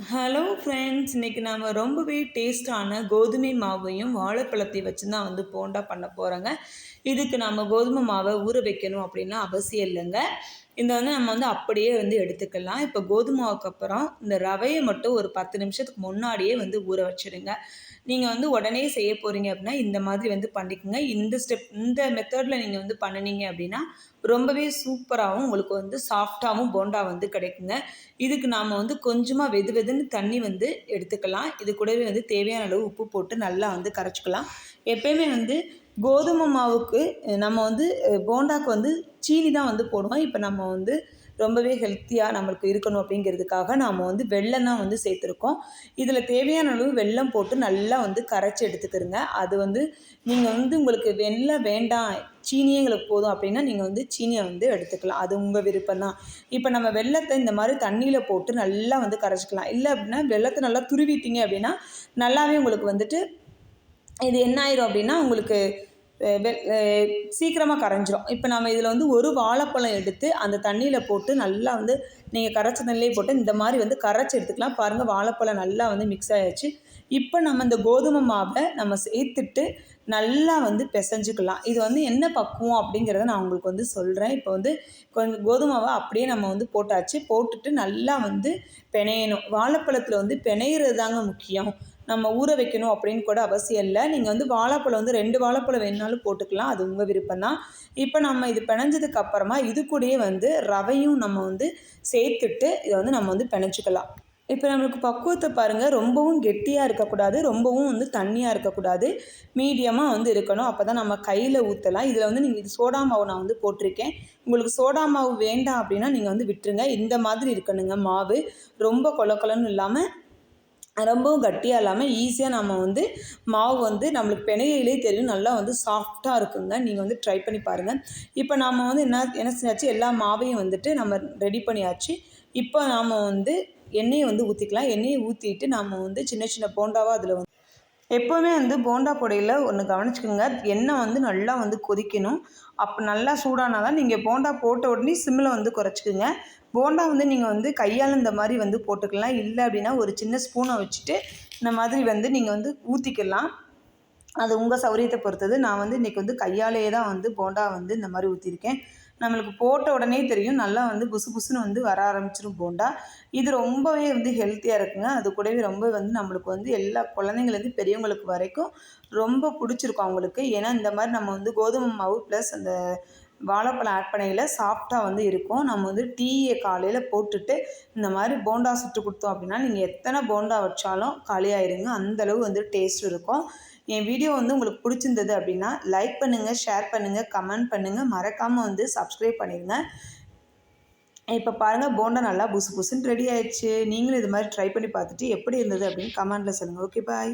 Hello friends இன்றைக்கி நம்ம ரொம்பவே டேஸ்டான கோதுமை மாவையும் வாழைப்பழத்தையும் வச்சு தான் வந்து போண்டா பண்ண போகிறோங்க இதுக்கு நம்ம கோதுமை மாவை ஊற வைக்கணும் அப்படின்னா அவசியம் இல்லைங்க. இந்த வந்து நம்ம வந்து அப்படியே வந்து எடுத்துக்கலாம். இப்போ கோதுமாவுக்கு அப்புறம் இந்த ரவையை மட்டும் ஒரு பத்து நிமிஷத்துக்கு முன்னாடியே வந்து ஊற வச்சுருங்க. நீங்கள் வந்து உடனே செய்ய போகிறீங்க அப்படின்னா இந்த மாதிரி வந்து பண்ணிக்கோங்க. இந்த ஸ்டெப் இந்த மெத்தடில் நீங்கள் வந்து பண்ணினீங்க அப்படின்னா ரொம்பவே சூப்பராகவும் உங்களுக்கு வந்து சாஃப்டாகவும் போண்டா வந்து கிடைக்குங்க. இதுக்கு நாம் வந்து கொஞ்சமாக வெது வெதுன்னு தண்ணி வந்து எடுத்துக்கலாம். இது கூடவே வந்து தேவையான அளவு உப்பு போட்டு நல்லா வந்து கரைச்சிக்கலாம். எப்பயுமே வந்து கோதுமை மாவுக்கு நம்ம வந்து போண்டாக்கு வந்து சீனி தான் வந்து போடுவோம். இப்போ நம்ம வந்து ரொம்பவே ஹெல்த்தியாக நம்மளுக்கு இருக்கணும் அப்படிங்கிறதுக்காக நாம் வந்து வெள்ளம் தான் வந்து சேர்த்துருக்கோம். இதில் தேவையான அளவு வெள்ளம் போட்டு நல்லா வந்து கரைச்சி எடுத்துக்கிறங்க அது வந்து நீங்கள் வந்து உங்களுக்கு வெள்ளம் வேண்டாம் சீனியே எங்களுக்கு போதும் அப்படின்னா நீங்கள் வந்து சீனியை வந்து எடுத்துக்கலாம். அது உங்கள் விருப்பம் தான். இப்போ நம்ம வெள்ளத்தை இந்த மாதிரி தண்ணியில் போட்டு நல்லா வந்து கரைச்சிக்கலாம். இல்லை அப்படின்னா வெள்ளத்தை நல்லா துருவிட்டீங்க அப்படின்னா நல்லாவே உங்களுக்கு வந்துட்டு இது என்ன ஆயிரும் அப்படின்னா உங்களுக்கு சீக்கிரமாக கரைஞ்சிரும். இப்போ நம்ம இதில் வந்து ஒரு வாழைப்பழம் எடுத்து அந்த தண்ணியில் போட்டு நல்லா வந்து நீங்கள் கரைச்ச தண்ணிலே போட்டு இந்த மாதிரி வந்து கரைச்சி எடுத்துக்கலாம். பாருங்கள் வாழைப்பழம் நல்லா வந்து மிக்ஸ் ஆகிடுச்சு இப்போ நம்ம இந்த கோதுமை மாவை நம்ம சேர்த்துட்டு நல்லா வந்து பிசைஞ்சுக்கலாம். இது வந்து என்ன பக்குவம் அப்படிங்கிறத நான் உங்களுக்கு வந்து சொல்கிறேன் இப்போ வந்து கொஞ்சம் கோதுமாவை அப்படியே நம்ம வந்து போட்டாச்சு. போட்டுட்டு நல்லா வந்து பிணையணும். வாழைப்பழத்தில் வந்து பிணையிறது தாங்க முக்கியம். நம்ம ஊற வைக்கணும் அப்படின்னு கூட அவசியம் இல்லை. நீங்கள் வந்து வாழைப்பழம் வந்து ரெண்டு வாழைப்பழம் வேணுனாலும் போட்டுக்கலாம். அது உங்கள் விருப்பம் தான். இப்போ நம்ம இது பிணைஞ்சதுக்கு அப்புறமா இது கூடயே வந்து ரவையும் நம்ம வந்து சேர்த்துட்டு இதை வந்து நம்ம வந்து பிணைச்சிக்கலாம். இப்போ நம்மளுக்கு பக்குவத்தை பாருங்கள் ரொம்பவும் கெட்டியாக இருக்கக்கூடாது. ரொம்பவும் வந்து தண்ணியாக இருக்கக்கூடாது. மீடியமாக வந்து இருக்கணும். அப்போ தான் நம்ம கையில் ஊற்றலாம் இதில் வந்து நீங்கள் இது சோடா மாவு நான் வந்து போட்டிருக்கேன். உங்களுக்கு சோடா மாவு வேண்டாம் அப்படின்னா நீங்கள் வந்து விட்டுருங்க. இந்த மாதிரி இருக்கணுங்க மாவு. ரொம்ப கொல கொலன்னு இல்லாமல் ரொம்பவும் கட்டியாக இல்லாமல் ஈஸியாக நம்ம வந்து மாவு வந்து நம்மளுக்கு பிணையிலே தெரியும். நல்லா வந்து சாஃப்டாக இருக்குங்க. நீங்கள் வந்து ட்ரை பண்ணி பாருங்கள் இப்போ நாம் வந்து என்ன என்ன செஞ்சாச்சு? எல்லா மாவையும் வந்துட்டு நம்ம ரெடி பண்ணியாச்சு. இப்போ நாம் வந்து எண்ணெயை வந்து ஊற்றிக்கலாம் எண்ணெயை ஊற்றிட்டு நம்ம வந்து சின்ன சின்ன போண்டாவாக அதில் வந்து எப்போவுமே வந்து போண்டா பொடியில் ஒன்று கவனிச்சுக்கோங்க. எண்ணெய் வந்து நல்லா வந்து கொதிக்கணும். அப்போ நல்லா சூடானால் தான் நீங்கள் போண்டா போட்ட உடனே சிம்மில் வந்து குறைச்சிக்கோங்க. போண்டா வந்து நீங்கள் வந்து கையால் இந்த மாதிரி வந்து போட்டுக்கலாம். இல்லை அப்படின்னா ஒரு சின்ன ஸ்பூனை வச்சுட்டு இந்த மாதிரி வந்து நீங்கள் வந்து ஊற்றிக்கலாம் அது உங்கள் சௌரியத்தை பொறுத்தது. நான் வந்து இன்றைக்கி வந்து கையாலேயே தான் வந்து போண்டா வந்து இந்த மாதிரி ஊற்றிருக்கேன் நம்மளுக்கு போட்ட உடனே தெரியும். நல்லா வந்து புசு புசுன்னு வந்து வர ஆரம்பிச்சிடும் போண்டா. இது ரொம்பவே வந்து ஹெல்த்தியாக இருக்குங்க. அது கூடவே ரொம்ப வந்து நம்மளுக்கு வந்து எல்லா குழந்தைங்கள்லேருந்து பெரியவங்களுக்கு வரைக்கும் ரொம்ப பிடிச்சிருக்கும் அவங்களுக்கு. ஏன்னா இந்த மாதிரி நம்ம வந்து கோதுமை மாவு ப்ளஸ் அந்த வாழைப்பழம் ஆட் பண்ணையில் சாஃப்டாக வந்து இருக்கும். நம்ம வந்து டீயை காலையில் போட்டுட்டு இந்த மாதிரி போண்டா சுட்டு கொடுத்தோம் அப்படின்னா நீங்கள் எத்தனை போண்டா வச்சாலும் காலியாயிருங்க. அந்தளவு வந்து டேஸ்ட் இருக்கும். என் வீடியோ வந்து உங்களுக்கு பிடிச்சிருந்தது அப்படின்னா லைக் பண்ணுங்கள் ஷேர் பண்ணுங்கள் கமெண்ட் பண்ணுங்கள் மறக்காமல் வந்து சப்ஸ்கிரைப் பண்ணிடுங்க இப்போ பாருங்கள் போண்டா நல்லா புசு புசுன்னு ரெடி ஆயிடுச்சு. நீங்களும் இது மாதிரி ட்ரை பண்ணி பார்த்துட்டு எப்படி இருந்தது அப்படின்னு கமெண்ட்டில் சொல்லுங்கள் ஓகே பாய்